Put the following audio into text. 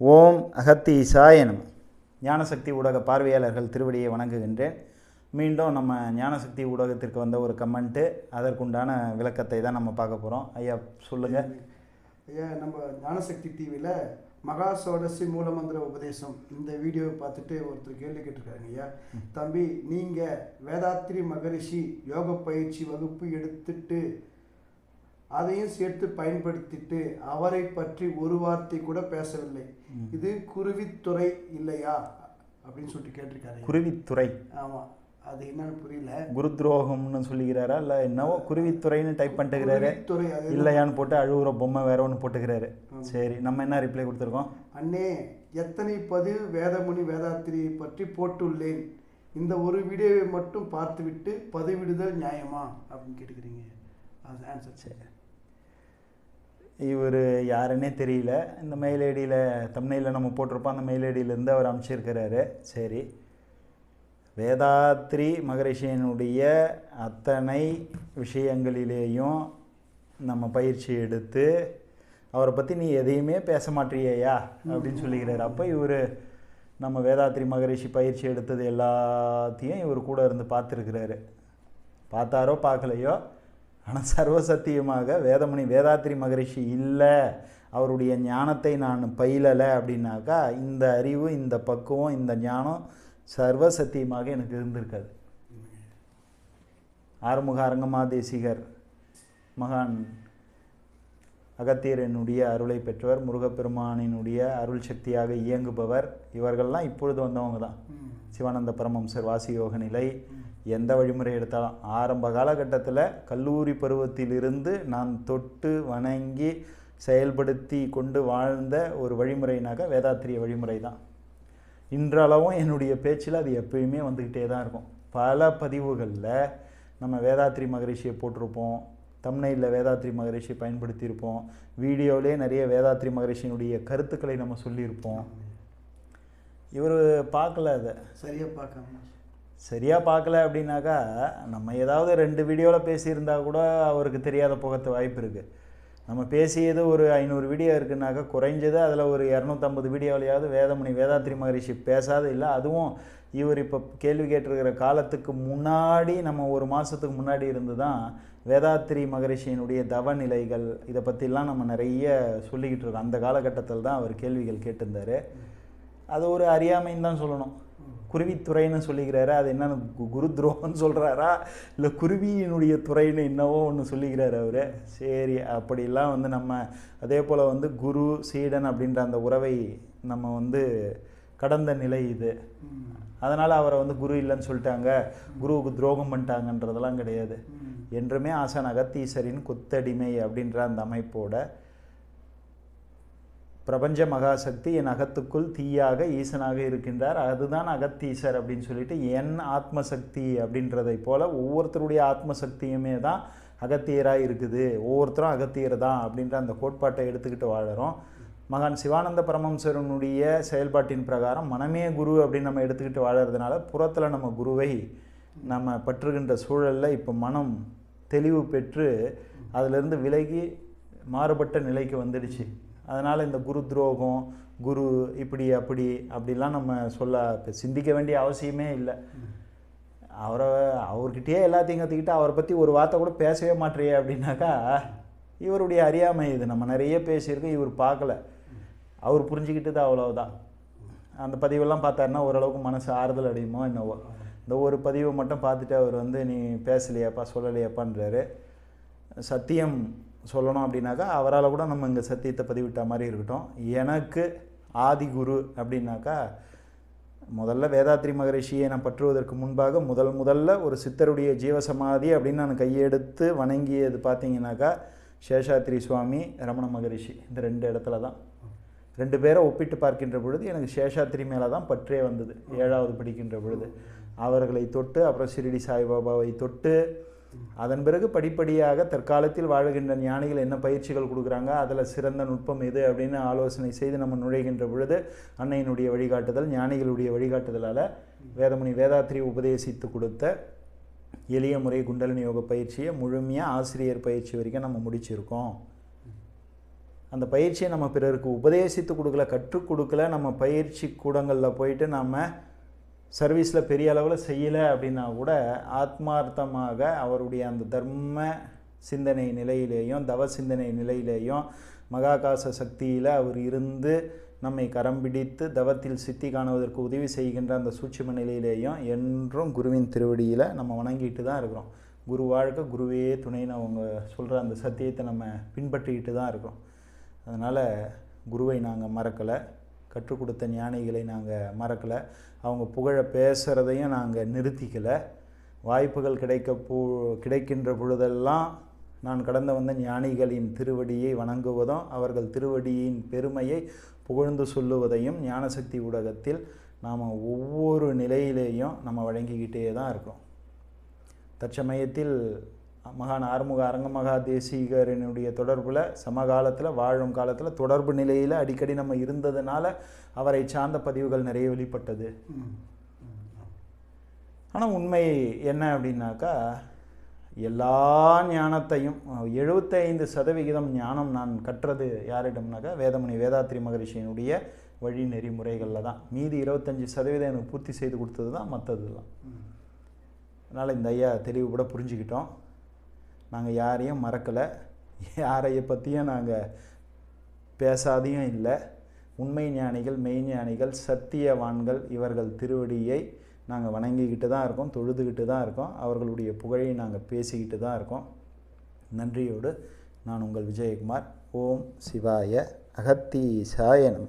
ஓம் அகத்தி சாயனம் ஞானசக்தி ஊடக பார்வையாளர்கள் திருவடியை வணங்குகின்றேன். மீண்டும் நம்ம ஞானசக்தி ஊடகத்திற்கு வந்த ஒரு கமெண்ட்டு அதற்குண்டான விளக்கத்தை தான் நம்ம பார்க்க போகிறோம் ஐயா சொல்லுங்கள் ஐயா நம்ம ஞானசக்தி டிவியில் மகா சோடசி மூலமந்திர உபதேசம். இந்த வீடியோவை பார்த்துட்டு ஒருத்தர் கேள்வி கேட்டிருக்காங்க ஐயா. தம்பி நீங்கள் வேதாத்ரி மகரிஷி யோக பயிற்சி வகுப்பு எடுத்துட்டு அதையும் சேர்த்து பயன்படுத்திட்டு அவரை பற்றி ஒரு வார்த்தை கூட பேசவில்லை. இது குருவித்துறை இல்லையா? அப்படின்னு சொல்லிட்டு கேட்டிருக்காரு. குருவித்துறை. ஆமாம் அது என்னன்னு புரியல. குருத்ரோகம்னு சொல்லிக்கிறாரா? இல்லை என்னவோ குருவித்துறைன்னு டைப் பண்ணிட்டுக்கிறாரு. இல்லையான்னு போட்டு அழுகுற பொம்மை வேற ஒன்று போட்டுக்கிறாரு. சரி நம்ம என்ன ரிப்ளை கொடுத்துருக்கோம்? அண்ணே எத்தனை பதிவு வேதமுனி வேதாத்திரியை பற்றி போட்டுள்ளேன். இந்த ஒரு வீடியோவை மட்டும் பார்த்துவிட்டு பதிவிடுதல் நியாயமா? அப்படின்னு கேட்டுக்கிறீங்க. அது ஆன்சர் சரி. இவர் யாருன்னே தெரியல. இந்த மெயில் ஐடியில் தமிழில் நம்ம போட்டிருப்போம். அந்த மெயில் ஐடியிலேருந்து அவர் அமைச்சிருக்கிறாரு சரி. வேதாத்ரி மகரிஷியனுடைய அத்தனை விஷயங்களிலேயும் நம்ம பயிற்சி எடுத்து அவரை பற்றி நீ எதையுமே பேச மாட்டியேயா? அப்படின்னு சொல்லிக்கிறாரு. அப்போ இவர் நம்ம வேதாத்ரி மகரிஷி பயிற்சி எடுத்தது எல்லாத்தையும் இவர் கூட இருந்து பார்த்துருக்கிறாரு. பார்த்தாரோ பார்க்கலையோ? ஆனால் சர்வசத்தியமாக வேதமுனி வேதாத்ரி மகரிஷி இல்லை அவருடைய ஞானத்தை நான் பயிலலை அப்படின்னாக்கா இந்த அறிவு இந்த பக்குவம் இந்த ஞானம் சர்வசத்தியமாக எனக்கு இருந்திருக்காது. ஆறுமுக அரங்கமா தேசிகர் மகான் அகத்தியரனுடைய அருளை பெற்றவர் முருகப்பெருமானினுடைய அருள் சக்தியாக இயங்குபவர் இவர்கள்லாம் இப்பொழுது வந்தவங்க தான். சிவானந்த பரமம்சர் வாசியோக நிலை எந்த வழிமுறை எடுத்தாலும். ஆரம்ப காலகட்டத்தில் கல்லூரி பருவத்திலிருந்து நான் தொட்டு வணங்கி செயல்படுத்தி கொண்டு வாழ்ந்த ஒரு வழிமுறைனாக்கா வேதாத்திரிய வழிமுறை தான் இன்றளவும் என்னுடைய பேச்சில் அது எப்பயுமே வந்துக்கிட்டே தான் இருக்கும். பல பதிவுகளில் நம்ம வேதாத்ரி மகரிஷியை போட்டிருப்போம். தம்னையில் வேதாத்ரி மகரிஷி பயன்படுத்தியிருப்போம். வீடியோவிலே நிறைய வேதாத்ரி மகரிஷியினுடைய கருத்துக்களை நம்ம சொல்லியிருப்போம். இவர் பார்க்கல அதை. சரியா பார்க்காம சரியாக பார்க்கல அப்படின்னாக்கா நம்ம ஏதாவது ரெண்டு வீடியோவில் பேசியிருந்தா கூட அவருக்கு தெரியாத போகத்து வாய்ப்பு இருக்குது நம்ம பேசியது ஒரு ஐநூறு வீடியோ இருக்குனாக்கா குறைஞ்சது அதில் ஒரு இரநூத்தம்பது வீடியோவிலையாவது வேதமுனி வேதாத்ரி மகரிஷி பேசாத இல்லை. அதுவும் இவர் இப்போ கேள்வி கேட்டிருக்கிற காலத்துக்கு முன்னாடி நம்ம ஒரு மாதத்துக்கு முன்னாடி இருந்து தான் வேதாத்ரி மகரிஷியினுடைய தவ நிலைகள் இதை பற்றிலாம் நம்ம நிறைய சொல்லிக்கிட்டு இருக்கோம். அந்த காலகட்டத்தில் தான் அவர் கேள்விகள் கேட்டிருந்தார். அது ஒரு அறியாமைன்னு தான் சொல்லணும். குருவித்துறைன்னு சொல்லிக்கிறாரு? அது என்னன்னு கு- குரு துரோகம்னு சொல்கிறாரா இல்லை குருவியினுடைய துறைன்னு என்னவோ ஒன்று சொல்லிக்கிறாரு அவர். சரி அப்படிலாம் வந்து நம்ம அதே போல் வந்து குரு சீடன் அப்படின்ற அந்த உறவை நம்ம வந்து கடந்த நிலை இது. அதனால் அவரை வந்து குரு இல்லைன்னு சொல்லிட்டாங்க. குருவுக்கு துரோகம் பண்ணிட்டாங்கன்றதெல்லாம் கிடையாது. என்றுமே ஆசான் அகத்தீசரின் கொத்தடிமை அப்படின்ற அந்த அமைப்போட பிரபஞ்ச மகாசக்தி என் அகத்துக்குள் தீயாக ஈசனாக இருக்கின்றார். அதுதான் அகத்தீசர் அப்படின்னு சொல்லிட்டு என் ஆத்மசக்தி அப்படின்றதை போல் ஒவ்வொருத்தருடைய ஆத்மசக்தியுமே தான் அகத்தியராக இருக்குது. ஒவ்வொருத்தரும் அகத்தியர் தான் அப்படின்ற அந்த கோட்பாட்டை எடுத்துக்கிட்டு வாழறோம். மகான் சிவானந்த பரமம்சரனுடைய செயல்பாட்டின் பிரகாரம் மனமே குரு அப்படின்னு நம்ம எடுத்துக்கிட்டு வாழறதுனால புறத்தில் நம்ம குருவை நம்ம பற்றுகின்ற சூழலில் இப்போ மனம் தெளிவு பெற்று அதிலிருந்து விலகி மாறுபட்ட நிலைக்கு வந்துடுச்சு. அதனால் இந்த குரு துரோகம் குரு இப்படி அப்படி அப்படிலாம் நம்ம சொல்ல சிந்திக்க வேண்டிய அவசியமே இல்லை. அவரை அவர்கிட்டயே எல்லாத்தையும் கற்றுக்கிட்டு அவரை பற்றி ஒரு வார்த்தை கூட பேசவே மாட்டேறியே அப்படின்னாக்கா இவருடைய அறியாமை இது. நம்ம நிறைய பேசியிருக்கோம் இவர் பார்க்கல. அவர் புரிஞ்சுக்கிட்டது அவ்வளவுதான். அந்த பதிவெல்லாம் பார்த்தாருன்னா ஓரளவுக்கு மனசு ஆறுதல் அடையுமோ என்னவோ. இந்த ஒரு பதிவை மட்டும் பார்த்துட்டு அவர் வந்து நீ பேசலையாப்பா சொல்லலையாப்பான்றாரு. சத்தியம் சொல்லணும் அப்படின்னாக்கா அவரால் கூட நம்ம இங்கே சத்தியத்தை பதிவிட்ட மாதிரி இருக்கட்டும். எனக்கு ஆதிகுரு அப்படின்னாக்கா முதல்ல வேதாத்ரி மகரிஷியை நான் பற்றுவதற்கு முன்பாக முதல் முதல்ல ஒரு சித்தருடைய ஜீவசமாதி அப்படின்னு நான் கையெடுத்து வணங்கியது பார்த்தீங்கன்னாக்கா சேஷாத்ரி சுவாமி ரமண மகரிஷி. இந்த ரெண்டு இடத்துல தான். ரெண்டு பேரை ஒப்பிட்டு பார்க்கின்ற பொழுது எனக்கு சேஷாத்ரி மேலே தான் பற்றே வந்தது. ஏழாவது படிக்கின்ற பொழுது. அவர்களை தொட்டு அப்புறம் சிரிடி சாய்பாபாவை தொட்டு அதன் பிறகு படிப்படியாக தற்காலத்தில் வாழுகின்ற ஞானிகள் என்ன பயிற்சிகள் கொடுக்குறாங்க? அதில் சிறந்த நுட்பம் எது அப்படின்னு ஆலோசனை செய்து நம்ம நுழைகின்ற பொழுது அன்னையினுடைய வழிகாட்டுதல் ஞானிகளுடைய வழிகாட்டுதலால் வேதமணி வேதாத்திரி உபதேசித்து கொடுத்த எளிய முறை குண்டலினி யோக பயிற்சியை முழுமையாக ஆசிரியர் பயிற்சி வரைக்கும் நம்ம முடிச்சிருக்கோம். அந்த பயிற்சியை நம்ம பிறருக்கு உபதேசித்து கொடுக்கல கற்றுக் கொடுக்கல நம்ம பயிற்சி கூடங்களில் போயிட்டு நம்ம சர்வீஸில் பெரிய அளவில் செய்யலை அப்படின்னா கூட ஆத்மார்த்தமாக அவருடைய அந்த தர்ம சிந்தனை நிலையிலேயும் தவ சிந்தனை நிலையிலேயும் மகாகாச சக்தியில் அவர் இருந்து நம்மை கரம் பிடித்து தவத்தில் சித்தி காணுவதற்கு உதவி செய்கின்ற அந்த சூட்சும நிலையிலேயும் என்றும் குருவின் திருவடியில் நம்ம வணங்கிட்டு தான் இருக்கிறோம். குரு வாழ்க்கை குருவே துணைன்னு அவங்க சொல்கிற அந்த சத்தியத்தை நம்ம பின்பற்றிக்கிட்டு தான் இருக்கிறோம் அதனால் குருவை நாங்கள் மறக்கலை. கற்றுக் கொடுத்த ஞானிகளை நாங்கள் மறக்கலை. அவங்க புகழ பேசுகிறதையும் நாங்கள் நிறுத்திக்கலை. வாய்ப்புகள் கிடைக்க போ கிடைக்கின்ற பொழுதெல்லாம் நான் கடந்து வந்த ஞானிகளின் திருவடியை வணங்குவதும் அவர்கள் திருவடியின் பெருமையை புகழ்ந்து சொல்லுவதையும் ஞானசக்தி ஊடகத்தில் நாம் ஒவ்வொரு நிலையிலேயும் நம்ம வழங்கிக்கிட்டே தான் இருக்கோம். தற்சமயத்தில் மகான் ஆறுமுக அரங்கமகா தேசிகரனுடைய தொடர்பில் சமகாலத்தில் வாழும் காலத்தில் தொடர்பு நிலையில் அடிக்கடி நம்ம இருந்ததுனால அவரை சார்ந்த பதிவுகள் நிறைய வெளிப்பட்டது. ஆனால் உண்மை என்ன அப்படின்னாக்கா எல்லா ஞானத்தையும் எழுபத்தைந்து சதவிகிதம் ஞானம் நான் கற்றது யாரிடம்னாக்கா வேதமணி வேதாத்ரி மகரிஷியினுடைய வழி நெறிமுறைகளில் தான். மீதி இருபத்தஞ்சி சதவீதம் எனக்கு பூர்த்தி செய்து கொடுத்தது தான் மற்றதுலாம் அதனால் இந்த ஐயா தெளிவுபட புரிஞ்சுக்கிட்டோம். நாங்கள் யாரையும் மறக்கலை. யாரைய பற்றியும் நாங்கள் பேசாதையும் இல்லை. உண்மை ஞானிகள் மெய் ஞானிகள் சத்தியவான்கள் இவர்கள் திருவடியை நாங்கள் வணங்கிக்கிட்டு தான் இருக்கோம் தொழுதுகிட்டு தான் இருக்கோம். அவர்களுடைய புகழை நாங்கள் பேசிக்கிட்டு தான் இருக்கோம். நன்றியோடு நான் உங்கள் விஜயகுமார். ஓம் சிவாய அகத்தீசாயனம்